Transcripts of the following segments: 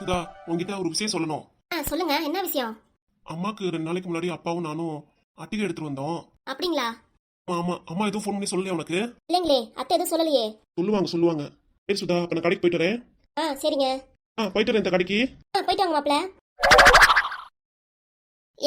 சுதா உங்ககிட்ட ஒரு விஷயம் சொல்லணும். ஆ சொல்லுங்க. என்ன விஷயம்? அம்மாக்கு ரெண்டு நாளைக்கு முன்னாடி அப்பாவும் நானும் அட்டிகை எடுத்துட்டு வந்தோம். அப்படிங்களா? ஆமா, அம்மா எதுவும் ஃபோன் பண்ணி சொல்லலையா உனக்கு? இல்லைங்களே அத்தை எதுவும் சொல்லலையே. சொல்லுவாங்க சொல்லுவாங்க. சரி சுதா அப்ப நான் கடைக்கு போயிட்டு வரேன். ஆ சரிங்க. ஆ போயிட்டு வரேன் இந்த கடைக்கு. ஆ போயிட்டு வாங்க மாப்ள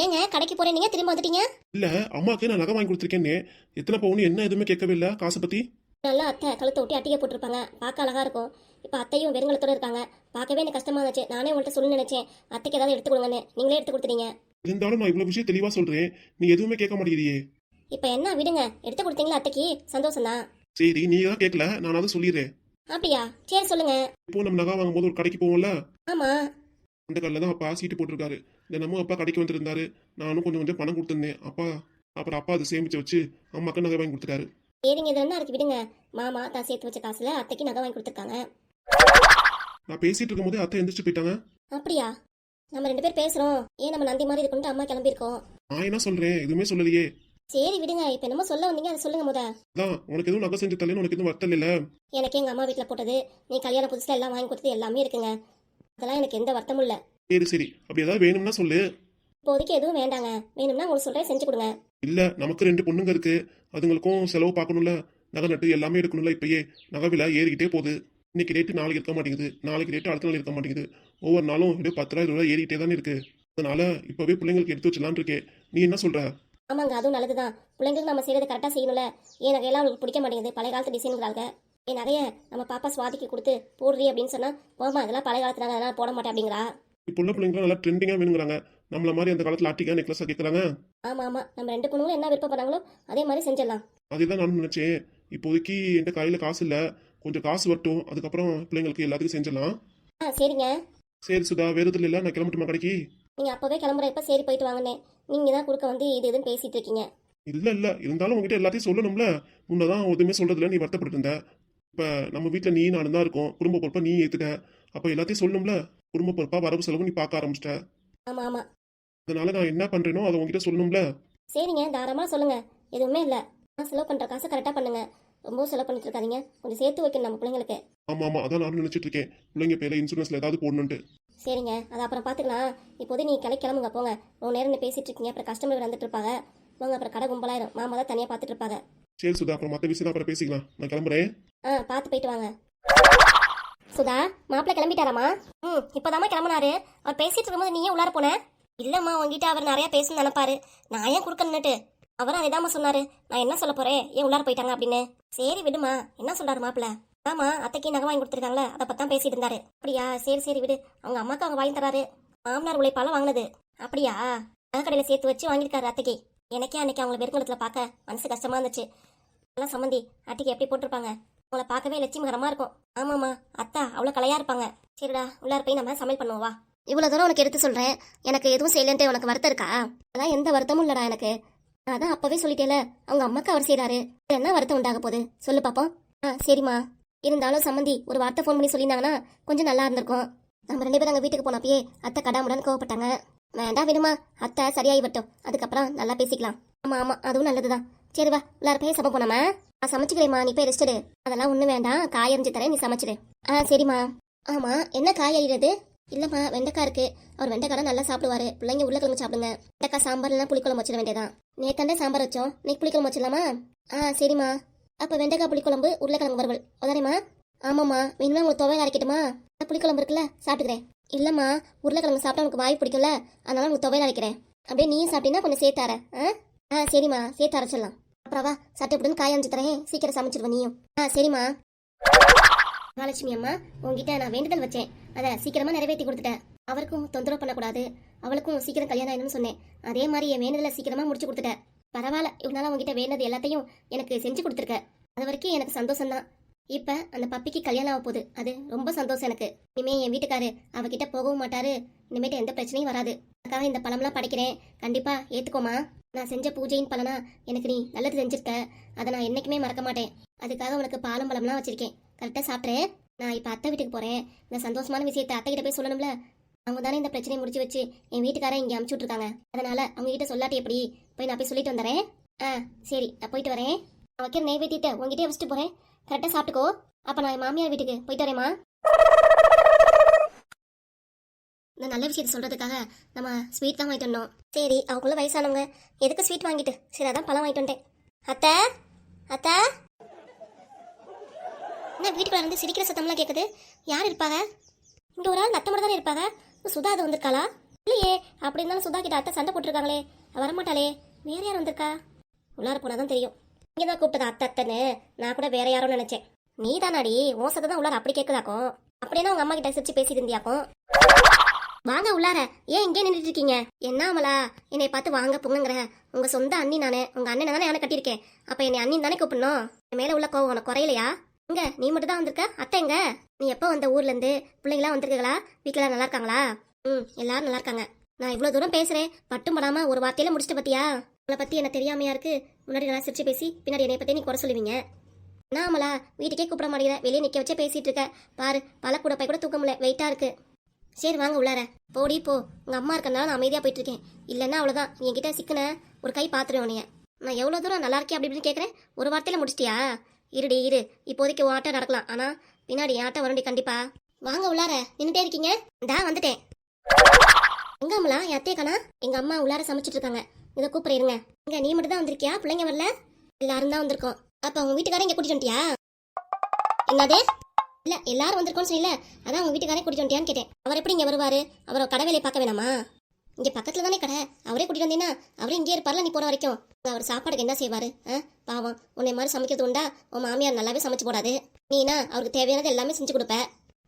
ஏங்க கடைக்கு போறேன். நீங்க திரும்ப வந்துட்டீங்க? இல்ல அம்மாக்கு நான் நகை வாங்கி கொடுத்துருக்கேன்னு. எத்தனை பவுன் என்ன எதுவுமே கேட்கவே இல்ல. காசை பத்தி? நல்லா அத்தை கழுத்தை ஒட்டி அட்டிகை போட்டிருப்பாங்க. பார்க்க அழகா இருக்கும். இப்போ அத்தையும் வெறுங்கலத்தோட இருக்காங்க. பார்க்கவே எனக்கு கஷ்டமா இருந்துச்சு. நானே உங்கள்கிட்ட சொல்லணும்னு நினைச்சேன். அத்தைக்கு ஏதாவது எடுத்து கொடுங்கன்னு. நீங்களே எடுத்து கொடுத்துட்டீங்க. இருந்தாலும் நான் இவ்வளவு விஷயம் தெளிவா சொல்றேன். நீ எதுவுமே கேட்க மாட்டேங்கிறியே. இப்போ என்ன? விடுங்க. எடுத்து கொடுத்தீங்களா அத்தைக்கு? சந்தோஷம் தான். சரி நீ தான் கேட்கல? நான் அதை சொல்லிடுறேன். அப்படியா? சரி சொல்லுங்க. இப்போ நம்ம நகை வாங்கும்போது ஒரு கடைக்கு போவோம்ல? ஆமா. அந்த கடையில் தான் அப்பா சீட்டு போட்டிருக்காரு. தினமும் அப்பா கடைக்கு வந்திருந்தாரு நானும் கொஞ்சம் கொஞ்சம் பணம் கொடுத்துருந்தேன். அப்பா அப்புறம் அப்பா அதை சேமிச்சு வச்சு அம்மாக்கு நகை வாங்கி கொடுத்துட்டாரு. சரிங்க இது என்ன இருக்கு விடுங்க. மாமா தான் சேர்த்து வச்ச காசுல அத்தைக்கு நகை வாங்கி கொடுத்துருக்காங்க. நான் பேசிட்டு இருக்கும்போதே அத்தை எந்திரிச்சு போயிட்டாங்க. அப்படியா? நம்ம ரெண்டு பேர் பேசுறோம். ஏன் நம்ம நந்தி மாதிரி இருக்குன்ட்டு அம்மா கிளம்பியிருக்கோம்? நான் என்ன சொல்றேன்? எதுவுமே சொல்லலையே. சரி விடுங்க. இப்போ என்னமோ சொல்ல வந்தீங்க. அதை சொல்லுங்க முத. அதான் உனக்கு எதுவும் நகை செஞ்சு தரலன்னு உனக்கு எதுவும் வருத்தம் இல்ல எனக்கு எங்க அம்மா வீட்டில் போட்டது நீ கல்யாணம் புதுசுல எல்லாம் வாங்கி கொடுத்தது எல்லாமே இருக்குங்க. அதெல்லாம் எனக்கு எந்த வருத்தமும் இல்லை. சரி சரி. அப்படி ஏதாவது வேணும்னா சொல்லு. இப்போதைக்கு எதுவும் வேண்டாங்க. வேணும்னா உங்களுக்கு சொல்றேன் செஞ்சு கொடுங்க. இல்ல நமக்கு ரெண்டு பொண்ணுங்க இருக்கு. அதுங்களுக்கும் செலவு பார்க்கணும்ல. நகை நட்டு எல்லாமே எடுக்கணும்ல இப்பயே. நகை விலை ஏறிக்கிட்டே போகுது. இன்னைக்கு ரேட்டு நாளைக்கு இருக்க மாட்டேங்குது. நாளைக்கு ரேட்டு அடுத்த நாள் இருக்க மாட்டேங்குது. ஒவ்வொரு நாளும் எப்படியும் பத்து ரூபா இருபது ரூபா ஏறிக்கிட்டே தானே இருக்கு. அதனால இப்பவே பிள்ளைங்களுக்கு எடுத்து வச்சலான்னு இருக்கேன் நீ என்ன சொல்ற? ஆமாங்க அதுவும் நல்லதுதான். பிள்ளைங்களுக்கு நம்ம செய்யறது கரெக்டாக செய்யணும்ல. என் நகையெல்லாம் அவங்களுக்கு பிடிக்க மாட்டேங்குது? பழைய காலத்து டிசைனுங்கிறாங்க என் நகையை நம்ம பாப்பா சுவாதிக்கு கொடுத்து போடுறி அப்படின்னு சொன்னா போமா அதெல்லாம் பழைய காலத்து நகை அதெல்லாம் போட மாட்டேன் அப்படிங்கிறா. இப்போ உள்ள பிள்ளைங்களாம் நல்லா ட்ரெண்டிங்கா வேணுங்கிறாங்க. நம்மள மாதிரி அந்த காலத்துல ஆட்டிக்கா நெக்லஸா கேட்கறாங்க ஆமா ஆமா. நம்ம ரெண்டு பொண்ணுங்களும் என்ன விருப்பப்படுறாங்களோ அதே மாதிரி செஞ்சிடலாம். அதுதான் நான் நினைச்சேன். இப்போதைக்கு என்கிட்ட கையில காசு இல்ல. கொஞ்சம் காசு வரட்டும். அதுக்கப்புறம் பிள்ளைங்களுக்கு எல்லாத்துக்கும் செஞ்சிடலாம். ஆ சரிங்க. சரி சுதா வேறு எதுவும் இல்லை நான் கிளம்பட்டுமா கடைக்கு? நீங்க அப்பவே கிளம்புறப்ப சரி போயிட்டு வாங்கண்ணே. நீங்க தான் குறுக்க வந்து இது இதுன்னு பேசிட்டு இருக்கீங்க. இல்ல இல்ல. இருந்தாலும் உங்ககிட்ட எல்லாத்தையும் சொல்லணும்ல. முன்னதான் எதுவுமே சொல்றதுல நீ வருத்தப்பட்டு இருந்த. இப்ப நம்ம வீட்ல நீ நானும் தான் இருக்கோம். குடும்ப பொறுப்பா நீ ஏத்துட்ட. அப்ப எல்லாத்தையும் சொல்லணும்ல. குடும்ப பொறுப்பா வரவு செலவு நீ பார்க்க ஆரம்பிச்சிட்ட. ஆமா ஆமா. அதனால நான் என்ன பண்றேனோ அதை உங்ககிட்ட சொல்லணும்ல? சரிங்க தாராளமாக சொல்லுங்க. எதுவுமே இல்லை. நான் செலவு பண்ணுற காசை கரெக்டாக பண்ணுங்க. ரொம்ப செலவு பண்ணிட்டு இருக்காதீங்க. கொஞ்சம் சேர்த்து வைக்கணும் நம்ம பிள்ளைங்களுக்கு. ஆமா ஆமா. அதான் நானும் நினைச்சிட்டு இருக்கேன். பிள்ளைங்க பேர்ல இன்சூரன்ஸ்ல ஏதாவது போடணுன்ட்டு சரிங்க. அது அப்புறம் பார்த்துக்கலாம் இப்போதே நீ கிளை கிளம்புங்க போங்க. ரொம்ப நேரம் பேசிட்டு இருக்கீங்க. அப்புறம் கஸ்டமர் வந்துட்டு இருப்பாங்க. போங்க அப்புறம் கடை கும்பலாயிரும். மாமா தான் தனியாக பார்த்துட்டு இருப்பாங்க. சரி சுதா. அப்புறம் மற்ற விஷயம் அப்புறம் பேசிக்கலாம். நான் கிளம்புறேன். ஆ பார்த்து போயிட்டு வாங்க. சுதா மாப்பிள்ள கிளம்பிட்டாராமா ம் இப்போதாம்மா கிளம்புனாரு. அவர் பேசிட்டு இருக்கும்போது நீ ஏன் உள்ளார போன? இல்லைம்மா உங்ககிட்ட அவர் நிறையா பேசணும்னு நினைப்பாரு. நான் ஏன் குறுக்க நின்னுட்டு? அவரும் அதேதாம்மா சொன்னாரு. நான் என்ன சொல்ல போறேன்? ஏன் உள்ளார போயிட்டாங்க அப்படின்னு. சரி விடுமா என்ன சொல்றாரு மாப்பிள்ள? ஆமா அத்தைக்கு நகை வாங்கி கொடுத்துருக்காங்களே அதை பத்தான் பேசிட்டு இருந்தாரு. அப்படியா? சரி சரி விடு. அவங்க அம்மாக்கு அவங்க வாங்கி தராரு. மாமனார் உழைப்பால வாங்கினது. அப்படியா? நகை கடையில் சேர்த்து வச்சு வாங்கியிருக்காரு அத்தைக்கு. எனக்கே அன்னைக்கு அவங்கள வெறுங்குளத்தில் பார்க்க மனசு கஷ்டமா இருந்துச்சு. எல்லாம் சம்மந்தி அத்தைக்கு எப்படி போட்டிருப்பாங்க? உங்களை பார்க்கவே லட்சுமிகரமா இருக்கும். ஆமாம்மா அத்தா அவ்வளோ கலையா இருப்பாங்க. சரிடா உள்ளார போய் நம்ம சமையல் பண்ணுவோம் வா. இவ்வளோ தூரம் உனக்கு எடுத்து சொல்கிறேன் எனக்கு எதுவும் செய்யலன்ட்டு உனக்கு வருத்தம் இருக்கா? அதான் எந்த வருத்தமும் இல்லடா எனக்கு. அதான் அப்பவே சொல்லிட்டேல அவங்க அம்மாக்கு அவர் செய்கிறாரு என்ன வருத்தம் உண்டாக போகுது? சொல்லு பாப்போம். ஆ சரிம்மா. இருந்தாலும் சம்மந்தி ஒரு வார்த்தை ஃபோன் பண்ணி சொல்லியிருந்தாங்கன்னா கொஞ்சம் நல்லா இருந்திருக்கும். நம்ம ரெண்டு பேரும் அங்கே வீட்டுக்கு போனப்பயே அத்தை கடாமுடன் கோவப்பட்டாங்க. வேண்டாம் விடுமா அத்தை சரியாகி வரட்டும். அதுக்கப்புறம் நல்லா பேசிக்கலாம். ஆமாம் ஆமாம் அதுவும் நல்லது தான் சரி வா எல்லாரும் போய் சபை போனோமா நான் சமைச்சுக்கிறேம்மா நீ போய் ரெஸ்ட் எடு. அதெல்லாம் ஒன்றும் வேண்டாம் காய் அரிஞ்சு தரேன் நீ சமைச்சிடு. ஆ சரிம்மா. ஆமாம் என்ன காய் அரிகிறது இல்லைம்மா வெண்டைக்காய் இருக்கு. அவர் வெண்டைக்காய் நல்லா சாப்பிடுவாரு. பிள்ளைங்க உருளைக்கிழங்கு சாப்பிடுங்க. வெண்டைக்காய் சாம்பார் இல்லைனா புளிக்குழம்பு வச்சிட வேண்டியதான் நேத்தாண்டே சாம்பார் வச்சோம். இன்னைக்கு புளிக்குழம்பு வச்சிடலாமா? ஆ சரிம்மா. அப்போ வெண்டைக்காய் புளிக்குழம்பு உருளைக்கிழங்கு வறுவல். உதாரிம்மா ஆமாம்மா வேணுமா உங்களுக்கு துவையல் அரைக்கட்டுமா? நான் புளிக்குழம்பு இருக்குல்ல சாப்பிட்டுக்கிறேன். இல்லைம்மா உருளைக்கிழங்கு சாப்பிட்டா உனக்கு வாய் பிடிக்கல அதனால உங்களுக்கு துவையல் அரைக்கிறேன். அப்படியே நீயும் சாப்பிட்டீங்கன்னா கொஞ்சம் சேர்த்து தரேன் ஆ? ஆ சரிம்மா சேர்த்து அரைச்சிடலாம். அப்புறவா சட்டை போட்டு காய தரேன். சீக்கிரம் சமைச்சிருவேன் நீயும். ஆ சரிம்மா. மகாலட்சுமி அம்மா உங்ககிட்ட நான் வேண்டுதல் வச்சேன். அதை சீக்கிரமா நிறைவேற்றி கொடுத்துட்டேன். அவருக்கும் தொந்தரவு பண்ணக்கூடாது. அவளுக்கும் சீக்கிரம் கல்யாணம் ஆயிடும்னு சொன்னேன். அதே மாதிரி என் வேண்டுதலை சீக்கிரமா முடிச்சு கொடுத்துட்டேன். பரவாயில்ல இவனால உங்ககிட்ட வேண்டது எல்லாத்தையும் எனக்கு செஞ்சு கொடுத்துருக்க. அது வரைக்கும் எனக்கு சந்தோஷம் தான் இப்ப அந்த பப்பிக்கு கல்யாணம் ஆக போகுது. அது ரொம்ப சந்தோஷம் எனக்கு. இனிமே என் வீட்டுக்காரு அவகிட்ட போகவும் மாட்டாரு. இனிமேட்டு எந்த பிரச்சனையும் வராது. அதுக்காக இந்த பழம்லாம் படைக்கிறேன். கண்டிப்பா ஏத்துக்கோமா நான் செஞ்ச பூஜையின் பலனா எனக்கு நீ நல்லது செஞ்சிருக்க. அதை நான் என்னைக்குமே மறக்க மாட்டேன். அதுக்காக உனக்கு பாலம் பழம்லாம் வச்சிருக்கேன். கரெக்டாக சாப்பிட்றேன் நான் இப்போ அத்தை வீட்டுக்கு போகிறேன் இந்த சந்தோஷமான விஷயத்தை அத்தை கிட்ட போய் சொல்லணும்ல? அவங்க தானே இந்த பிரச்சனையை முடிச்சு வச்சு என் வீட்டுக்காரன் இங்கே அமுச்சு விட்ருக்காங்க அதனால அவங்க கிட்ட சொல்லாட்டி எப்படி? போய் நான் போய் சொல்லிட்டு வந்துடுறேன் ஆ சரி நான் போயிட்டு வரேன். நான் வைக்கிற நெய்வேத்தியத்தை உங்ககிட்டயே வச்சுட்டு போகிறேன் கரெக்டாக சாப்பிட்டுக்கோ. அப்போ நான் என் மாமியார் வீட்டுக்கு போயிட்டு வரேம்மா. நல்ல விஷயத்தை சொல்றதுக்காக நம்ம ஸ்வீட் தான் வாங்கிட்டு வந்தோம். சரி அவங்களும் வயசானவங்க. எதுக்கு ஸ்வீட் வாங்கிட்டு? சரி அதான் பழம் வாங்கிட்டு வந்துட்டேன். அத்தை? அத்தை? என்ன வீட்டுக்குள்ள இருந்து சிரிக்கிற சத்தம்லாம் கேட்குது யார் இருப்பாங்க? இங்க ஒரு ஆள் அத்தை மட்டும் தானே இருப்பாங்க? சுதா அது வந்திருக்காளா? இல்லையே அப்படி இருந்தாலும் சுதா கிட்ட அத்தை சண்டை போட்டிருக்காங்களே. வரமாட்டாளே. வேற யார் வந்திருக்கா? உள்ளார போனாதான் தெரியும். இங்கே தான் கூப்பிட்டதா அத்தை அத்தைன்னு? நான் கூட வேற யாரும் நினைச்சேன். நீ தானாடி ஓசத்தை தான் உள்ளார அப்படி கேட்குதாக்கும் அப்படின்னா உங்க அம்மா கிட்ட சிரிச்சு பேசிட்டு இருந்தியாக்கும்? வாங்க உள்ளார. ஏன் இங்கே நின்றுட்டு இருக்கீங்க என்ன அமலா? என்னை பார்த்து வாங்க பொங்குங்கிற. உங்க சொந்த அண்ணி நானே உங்க அண்ணன் தானே யானை கட்டியிருக்கேன். அப்ப என்னை அண்ணின் தானே கூப்பிடணும்? என் மேல உள்ள கோவம் உனக்கு குறையலையா? இங்க நீ மட்டும் தான் வந்திருக்க? அத்தை எங்க? நீ எப்போ வந்த ஊர்ல இருந்து பிள்ளைங்களாம் வந்திருக்கீங்களா? வீட்டுல நல்லா இருக்காங்களா? ம் எல்லாரும் நல்லா இருக்காங்க. நான் இவ்வளவு தூரம் பேசுறேன். பட்டும் படாம ஒரு வார்த்தையில முடிச்சிட்ட பத்தியா? உங்களை பத்தி என்ன தெரியாமையா இருக்கு? முன்னாடி நல்லா சிரிச்சு பேசி பின்னாடி என்னை பத்தி நீ குறை சொல்லுவீங்க. என்ன அமலா? வீட்டுக்கே கூப்பிட மாட்டேங்கிற. வெளியே நிக்க வச்சே பேசிட்டு இருக்க. பாரு பல கூட போய் கூட தூக்க முடியல. வெயிட்டா இருக்கு. சரி வாங்க உள்ளார. போடி போ. உங்க அம்மா இருக்கறனால நான் அமைதியா போயிட்டு இருக்கேன் இல்லைன்னா அவ்வளவுதான். நீ என்கிட்ட சிக்கன ஒரு கை பாத்துருவேன் உன்னைய நான் எவ்வளவு தூரம் நல்லா இருக்கேன் அப்படி இப்படின்னு கேட்கறேன் ஒரு வார்த்தையில முடிச்சிட்டியா? இருடி இரு. இப்போதைக்கு உன் ஆட்டம் நடக்கலாம். ஆனா பின்னாடி என் ஆட்டம் வரும்டி கண்டிப்பா. வாங்க உள்ளார. நின்றுட்டே இருக்கீங்க. இந்தா வந்துட்டேன். எங்க அம்மலா என் அத்தையை காணா? எங்க அம்மா உள்ளார சமைச்சிட்டு இருக்காங்க. இதை கூப்பிட இருங்க. இங்க நீ மட்டும் தான் வந்திருக்கியா? பிள்ளைங்க வரல? எல்லாரும் தான் வந்திருக்கோம். அப்ப உங்க வீட்டுக்காரங்க இங்க கூட்டிட்டு வந்துட்டியா? என்னது? இல்ல எல்லாரும் வந்திருக்கோம்னு சொல்லல. அதான் உங்க வீட்டுக்காரே கூட்டிட்டு வந்துட்டியான்னு கேட்டேன். அவர் எப்படி இங்க வருவாரு? அவரை கடை வேலையை பார்க்க வேணாமா? இங்க பக்கத்துல தானே கடை. அவரே கூட்டிட்டு வந்தீங்கன்னா அவரே இங்கே இருப்பார்ல நீ போற வரைக்கும். அவர் சாப்பாடுக்கு என்ன செய்வாரு? ஆ பாவம். உன்னை மாதிரி சமைக்கிறது உண்டா? உன் மாமியார் நல்லாவே சமைச்சு போடாது. நீனா அவருக்கு தேவையானது எல்லாமே செஞ்சு கொடுப்ப.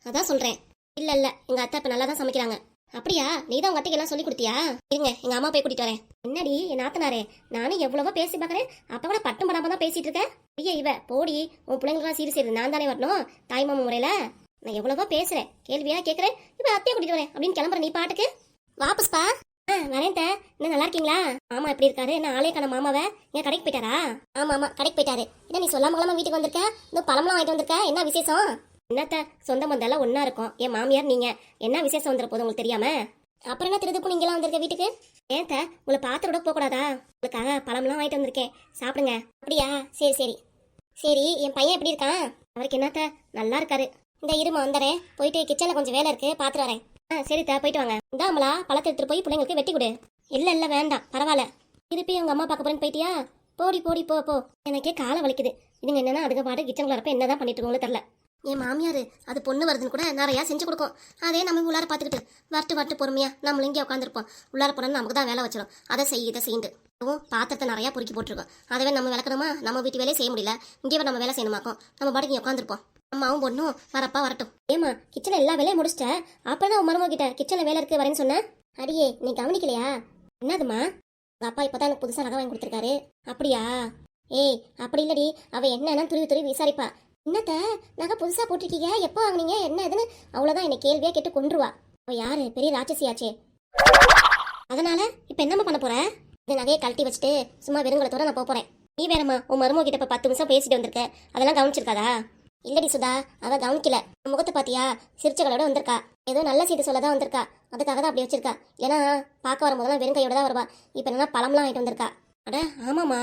அதான் சொல்றேன். இல்ல இல்ல. எங்க அத்தை இப்ப நல்லா தான் சமைக்கிறாங்க. அப்படியா? நீ தான் உங்க அத்தைக்கு எல்லாம் சொல்லி கொடுத்தியா? இருங்க எங்க அம்மா போய் கூட்டிட்டு வரேன். என்னடி என் நாத்தனாரே நானும் எவ்வளவோ பேசி பார்க்குறேன். அப்ப கூட பட்டும் படாம தான் பேசிட்டு இருக்கேன். ஐயா இவ போடி உன் பிள்ளைங்களுக்குலாம் சீரி செய்யுது நான் தானே வரணும் தாய்மாம முறையில? நான் எவ்வளவோ பேசுறேன் கேள்வியா கேக்குறேன். இப்ப அத்தையை கூட்டிட்டு வரேன் அப்படின்னு கிளம்புற நீ பாட்டுக்கு? வாபஸ்பா ஆ வரேன் தே. என்ன நல்லா இருக்கீங்களா? மாமா எப்படி இருக்காரு. என்ன ஆளே காண மாமாவை? ஏன் கடைக்கு போயிட்டாரா? ஆமா ஆமா கடைக்கு போயிட்டாரு. என்ன நீ சொல்லாம கொள்ளாம வீட்டுக்கு வந்திருக்க? இந்த பழம்லாம் வாங்கிட்டு வந்திருக்க? என்ன விசேஷம்? என்னத்த சொந்த பந்தெல்லாம் ஒன்றா இருக்கும். என் மாமியார் நீங்க? என்ன விசேஷம் வந்துட போது உங்களுக்கு தெரியாம? அப்புறம் என்ன திருது நீங்களாம் வந்திருக்க வீட்டுக்கு? ஏன் உங்களை பார்த்து விட போகக்கூடாதா? உங்களுக்காக பழம்லாம் வாங்கிட்டு வந்திருக்கேன். சாப்பிடுங்க. அப்படியா? சரி சரி. சரி என் பையன் எப்படி இருக்கான்? அவருக்கு என்னத்த நல்லா இருக்காரு. இந்த இருமா வந்துடுறேன் போயிட்டு கிச்சனில் கொஞ்சம் வேலை இருக்கு பார்த்துட்டு வரேன். ஆ சரி தா போயிட்டு வாங்க. இந்தாமலா பழத்தை எடுத்துட்டு போய் பிள்ளைங்களுக்கு வெட்டி கொடு. இல்லை இல்லை வேண்டாம். பரவாயில்ல. திருப்பி உங்க அம்மா பார்க்க போறேன்னு போயிட்டியா? போடி போடி போ போ. எனக்கே காலை வலிக்குது. இதுங்க என்னன்னா அதுக்கு பாட்டு கிச்சன்ல இருப்ப என்னதான் பண்ணிட்டு இருக்கோங்களோ தெரியல. என் மாமியார் அது பொண்ணு வருதுன்னு கூட நிறையா செஞ்சு கொடுக்கும். அதே நம்ம உள்ளார பார்த்துக்கிட்டு வரட்டு வரட்டு பொறுமையா நம்மளும் இங்கே உட்காந்துருப்போம் உள்ளார போனோம்னு நமக்கு தான் வேலை வச்சிடும் அதை செய் இதை செய்யுண்டு அதுவும் பாத்திரத்தை நிறையா பொறுக்கி போட்டிருக்கோம். அதவே நம்ம விளக்கணுமா? நம்ம வீட்டு வேலையை செய்ய முடியல. இங்கே நம்ம வேலை செய்யணுமாக்கும். நம்ம பாட்டுக்கு உட்காந்துருப்போம் அம்மாவும் பொண்ணும் வரப்பா வரட்டும். ஏமா கிச்சனில் எல்லா வேலையும் முடிச்சிட்ட? அப்பதான் உன் மருமக கிட்ட கிச்சனில் வேலை இருக்கு வரேன்னு சொன்னேன் அடியே நீ கவனிக்கலையா? என்னதுமா உங்கள் அப்பா இப்பதான் எனக்கு புதுசாக நகை வாங்கி கொடுத்துருக்காரு. அப்படியா? ஏய் அப்படி இல்லடி. அவள் என்னன்னு துருவி துருவி விசாரிப்பா. என்னத்த? நகை புதுசா போட்டிருக்கீங்க எப்போ வாங்கினீங்க? என்ன இதுன்னு அவ்வளவுதான் என்னை கேள்வியா கேட்டு கொண்டுருவா அவ யாரு? பெரிய ராட்சசியாச்சே. அதனால இப்ப என்னம்மா பண்ண போற? இந்த நகையை கழட்டி வச்சுட்டு சும்மா வெறுங்கலத்தோட நான் போப் போறேன். நீ வேறம்மா உன் மருமக கிட்ட இப்ப பத்து நிமிஷம் பேசிட்டு வந்திருக்க. அதெல்லாம் கவனிச்சிருக்காதா? இல்லடி சுதா அவ கவனிக்கல. முகத்தை பாத்தியா? சிரிச்சகளோட வந்திருக்கா. ஏதோ நல்ல செய்தி சொல்ல தான் வந்திருக்கா. அதுக்காக தான் அப்படி வச்சிருக்கா. ஏன்னா பார்க்க வரும்போதெல்லாம் வெறும் கையோட தான் வருவா. இப்போ என்னன்னா பழம்லாம் ஆகிட்டு வந்திருக்கா. அட ஆமாம்மா.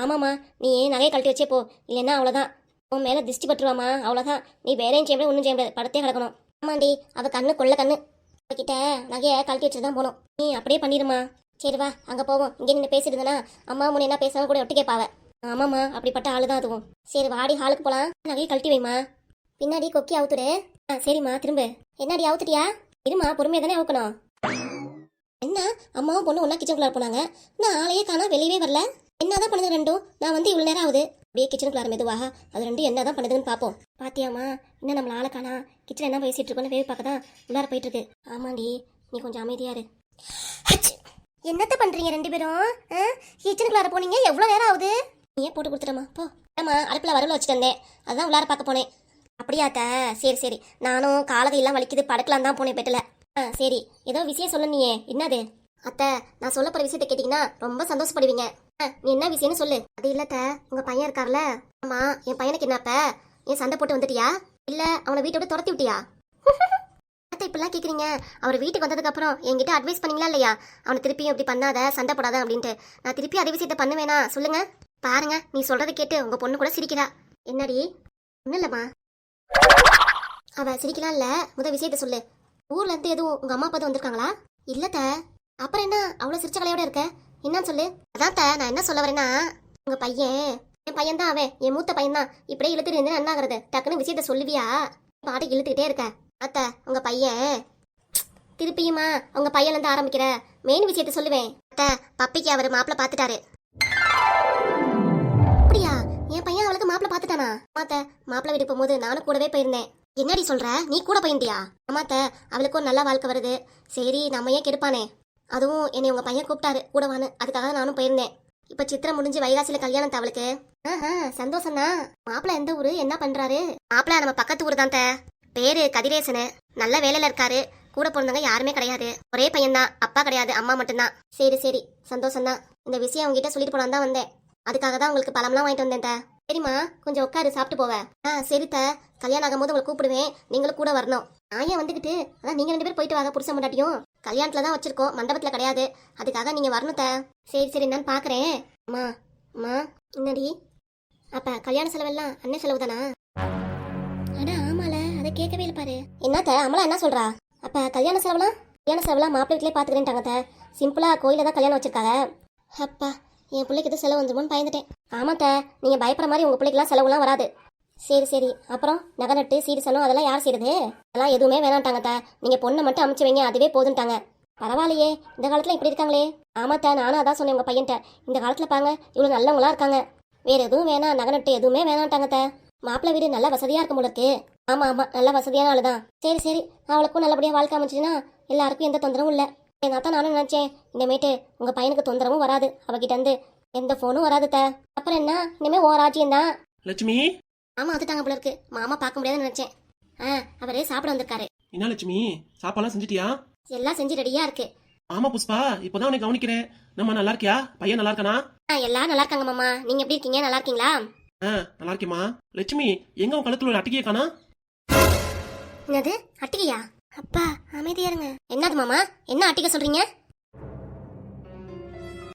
ஆமாம்மா. நீ நகையை கழட்டி வச்சே போ. இல்லைன்னா அவ்வளோதான் உன் மேலே திருஷ்டி பட்டுருவாமா அவ்வளோதான் நீ வேறையும் செய்ய முடியாது ஒன்றும் செய்ய முடியாது. படத்தே கிடக்கணும். ஆமாண்டி அவ கண்ணு கொள்ள கண்ணு. அவகிட்ட நகையை கழட்டி வச்சுட்டு தான் போகணும் நீ அப்படியே பண்ணிடுமா சரி வா அங்கே போவோம். இங்கே நின்று பேசிட்டு இருந்தனா அம்மா முன்ன என்ன பேசாம கூட ஒட்டி கேட்பாவ. ஆமாம்மா அப்படிப்பட்ட ஆளு தான் அதுவும். சரி வாடி ஹாலுக்கு போகலாம் நகையை கழட்டி வைமா பின்னாடி கொக்கி அவுத்துடு. ஆ சரிம்மா திரும்ப. என்னடி அவுத்துட்டியா? இருமா பொறுமையாக தானே அவுக்கணும். என்ன? அம்மாவும் பொண்ணு ஒன்றா கிச்சனுக்குள்ளே போனாங்க. நான் ஆளையே காணா வெளியவே வரல. என்னதான் பண்ணுது ரெண்டும்? நான் வந்து இவ்வளோ நேரம் ஆகுது. அப்படியே கிச்சனுக்குள்ளார மெதுவாக அது ரெண்டும் என்னதான் பண்ணுதுன்னு பார்ப்போம். பாத்தியாமா இன்னும் நம்மள ஆளை காணா. கிச்சன் என்ன பேசிட்டு இருக்கோன்னு வேவி பார்க்க தான் உள்ளார போயிட்டு இருக்கு ஆமாண்டி நீ கொஞ்சம் அமைதியா இரு. என்னத்த பண்றீங்க ரெண்டு பேரும்? ஆ? கிச்சனுக்குள்ளார போனீங்க? எவ்வளோ நேரம் ஆகுது? நீயே போட்டு கொடுத்துட்டமா போ. அடுப்பில் வரவில் வச்சுட்டு வந்தேன். அதான் உள்ளார பார்க்க போனேன். அப்படியாத்த சரி சரி. நானும் காலகையெல்லாம் வலிக்குது. படுக்கலாம் தான் போனேன் பெட்டில். ஆ சரி. ஏதோ விஷயம் சொல்லணியே என்னது? அத்தை நான் சொல்ல போற விஷயத்தை கேட்டிங்கன்னா ரொம்ப சந்தோஷப்படுவீங்க. என்ன விஷயம்னு சொல்லு. அது இல்லத்த உங்க பையன் இருக்கார்ல. ஆமா என் பையனுக்கு என்னப்ப ஏன் சண்டை போட்டு வந்துட்டியா? இல்ல அவனை வீட்டோட துரத்தி விட்டியா? அத்தை இப்படிலாம் கேக்குறீங்க. அவர் வீட்டுக்கு வந்ததுக்கு அப்புறம் என்கிட்ட அட்வைஸ் பண்ணீங்களா இல்லையா? அவனை திருப்பியும் இப்படி பண்ணாத சண்டை போடாத அப்படின்ட்டு. நான் திருப்பி அதே விஷயத்த பண்ணுவேனா? சொல்லுங்க. பாருங்க நீ சொல்றதை கேட்டு உங்க பொண்ணு கூட சிரிக்கிறா. என்னடி? ஒன்றும் இல்லைம்மா. அவ சிரிக்கலாம் இல்ல. முத விஷயத்த சொல்லு. ஊர்ல இருந்து எதுவும் உங்க அம்மா அப்பா வந்திருக்காங்களா? இல்லத்த அப்புறம் என்ன? அவ்வளவு சிரிச்ச கலையோட இருக்க? என்னன்னு சொல்லு? அதான் த நான் என்ன சொல்ல வரேன்னா உங்க பையன் என் பையன் தான் அவன் என் மூத்த பையன் தான் இப்படியே இழுத்துட்டு இருந்து என்ன ஆகுறது டக்குன்னு விஷயத்த சொல்லுவியா? பாட்டு இழுத்துக்கிட்டே இருக்க. அத்த உங்க பையன். திருப்பியுமா உங்க பையன்ல இருந்து ஆரம்பிக்கிற? மெயின் விஷயத்த சொல்லுவேன். அத்த பப்பிக்கு அவர் மாப்பிள்ள பாத்துட்டாரு அப்படியா? என் பையன் அவளுக்கு மாப்பிள்ள பாத்துட்டானா மாத்த மாப்பிள்ள வீட்டுக்கு போகும்போது நானும் கூடவே போயிருந்தேன். என்னடி சொல்ற? நீ கூட போயிருந்தியா? மாத்த அவளுக்கும் நல்ல வாழ்க்கை வருது. சரி நம்ம ஏன் கெடுப்பானே? அதுவும் என்னை உங்க பையன் கூப்பிட்டாரு. கூடவான்னு. அதுக்காக நானும் போயிருந்தேன். இப்ப சித்திரம் முடிஞ்சு வைகாசியில கல்யாணம் அவளுக்கு ஆஹா சந்தோஷம் தான் மாப்பிள்ள எந்த ஊரு? என்ன பண்றாரு? மாப்பிள்ள நம்ம பக்கத்து ஊர் தான் பேரு கதிரேசனு. நல்ல வேலையில இருக்காரு. கூட பிறந்தவங்க யாருமே கிடையாது. ஒரே பையன்தான். அப்பா கிடையாது. அம்மா மட்டும்தான். சரி சரி. சந்தோஷம் தான் இந்த விஷயம் அவங்ககிட்ட சொல்லிட்டு போனான் தான் வந்தேன். அதுக்காக தான் உங்களுக்கு பழம்லாம் வாங்கிட்டு வந்தேன் சரிம்மா கொஞ்சம் உட்காரு சாப்பிட்டு போவேன் ஆ சரித்த கல்யாணம் ஆகும்போது உங்களை கூப்பிடுவேன். நீங்களும் கூட வரணும். நான் ஏன் வந்துக்கிட்டு அதான் நீங்க ரெண்டு பேரும் போயிட்டு வாங்க புருஷ முன்னாடியும் கல்யாணத்துல தான் வச்சிருக்கோம் மண்டபத்துல கிடையாது. அதுக்காக நீங்க வரணும் த. சரி சரி என்னன்னு பாக்குறேன். அம்மா அம்மா என்னடி? அப்ப கல்யாண செலவெல்லாம் அண்ணன் செலவு தானா? அட ஆமால அதை கேட்கவே இல்லை பாரு. என்னத்த அம்மளா என்ன சொல்றா? அப்ப கல்யாண செலவுலாம்? கல்யாண செலவுலாம் மாப்பிள்ளை வீட்லயே பாத்துக்கிறேன்ட்டாங்க அத்தை. சிம்பிளா கோயில தான் கல்யாணம் வச்சிருக்காங்க. அப்பா என் பிள்ளைக்கு எதுவும் செலவு வந்துருமோன்னு பயந்துட்டேன். ஆமாத்த நீங்கள் பயப்படுற மாதிரி உங்கள் பிள்ளைக்கெல்லாம் செலவுலாம் வராது. சரி சரி. அப்புறம் நகை நட்டு சீரிசனம் அதெல்லாம் யார் செய்யுது அதெல்லாம் எதுவுமே வேணாம்ட்டாங்க அத்தை. நீங்கள் பொண்ணை மட்டும் அமுச்சு வைங்க அதுவே போதுன்ட்டாங்க பரவாயில்லையே இந்த காலத்தில் இப்படி இருக்காங்களே. ஆமாத்த நானும் அதான் சொன்னேன் உங்கள் பையன்ட்ட. இந்த காலத்தில் பாங்க இவ்வளோ நல்லவங்களாம் இருக்காங்க. வேறு எதுவும் வேணாம் நகை நட்டு எதுவுமே வேணாம்ட்டாங்க அத்தை. மாப்பிள்ளை வீடு நல்லா வசதியாக இருக்கும் போல இருக்கு ஆமாம் நல்ல வசதியான ஆளு தான் சரி சரி. அவளுக்கும் நல்லபடியாக வாழ்க்கை அமைச்சுன்னா எல்லாருக்கும் எந்த தொந்தரவும் இல்லை. எங்க அத்தா நானும் நினைச்சேன் இனிமேட்டு உங்க பையனுக்கு தொந்தரவும் வராது. அவகிட்ட இருந்து எந்த போனும் வராது த அப்புறம் என்ன? இனிமே ஓ ராஜ்யம் தான். லட்சுமி? ஆமா அதுதாங்க போல இருக்கு. மாமா பார்க்க முடியாதுன்னு நினைச்சேன். ஆ அவரே சாப்பிட வந்திருக்காரு. என்ன லட்சுமி? சாப்பாடுலாம் செஞ்சிட்டியா? எல்லாம் செஞ்சு ரெடியா இருக்கு. ஆமா புஷ்பா. இப்போதான் உன்னை கவனிக்கிறேன். நம்ம நல்லா இருக்கியா? பையன் நல்லா இருக்கானா? ஆ எல்லாரும் நல்லா இருக்காங்க மாமா. நீங்க எப்படி இருக்கீங்க? நல்லா இருக்கீங்களா? ஆ நல்லா இருக்கேம்மா. லட்சுமி எங்க உன் கழுத்துல ஒரு அட்டிகையை காணா? என்னது? அட்டிகையா? அப்பா அமைதியா இருங்க. என்னது மாமா? என்ன அட்டிகை சொல்றீங்க?